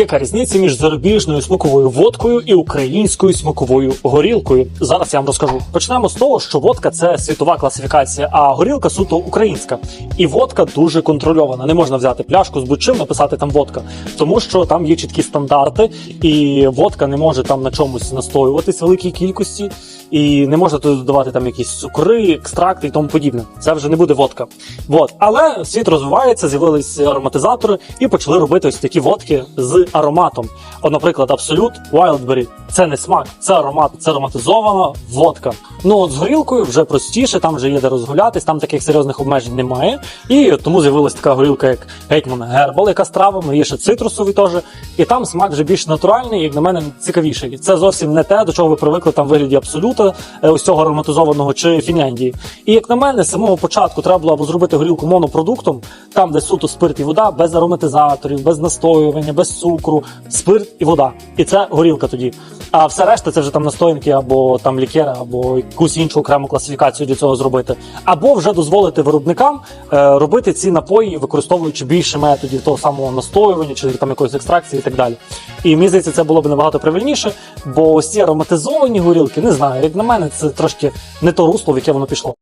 Яка різниця між зарубіжною смаковою водкою і українською смаковою горілкою? Зараз я вам розкажу. Почнемо з того, що водка це світова класифікація, а горілка суто українська. І водка дуже контрольована. Не можна взяти пляшку з будь-чим, написати там водка, тому що там є чіткі стандарти, і водка не може там на чомусь настоюватись в великій кількості, і не можна туди додавати там якісь цукри, екстракти і тому подібне. Це вже не буде водка. Вот. Але світ розвивається, з'явились ароматизатори і почали робити ось такі водки з ароматом. От, наприклад, Absolute Wildberry. Це не смак, це аромат, це ароматизована водка. Ну от з горілкою вже простіше, там вже є де розгулятись, там таких серйозних обмежень немає. І тому з'явилась така горілка, як Гетьман Гербал, яка з травами, є ще цитрусові теж. І там смак вже більш натуральний, як на мене, цікавіший. Це зовсім не те, до чого ви привикли там в вигляді абсолюта, е, ось цього ароматизованого чи Фінляндії. І як на мене, з самого початку треба було або зробити горілку монопродуктом, там, де суто спирт і вода, без ароматизаторів, без настоювання, без цукру, спирт і вода. І це горілка тоді. А все решта це вже там настоянки або там лікери, або якусь іншу окрему класифікацію для цього зробити. Або вже дозволити виробникам е, робити ці напої, використовуючи більше методів того самого настоювання чи там якоїсь екстракції і так далі. І мені здається, це було б набагато правильніше, бо ось ці ароматизовані горілки, не знаю, як на мене, це трошки не то русло, в яке воно пішло.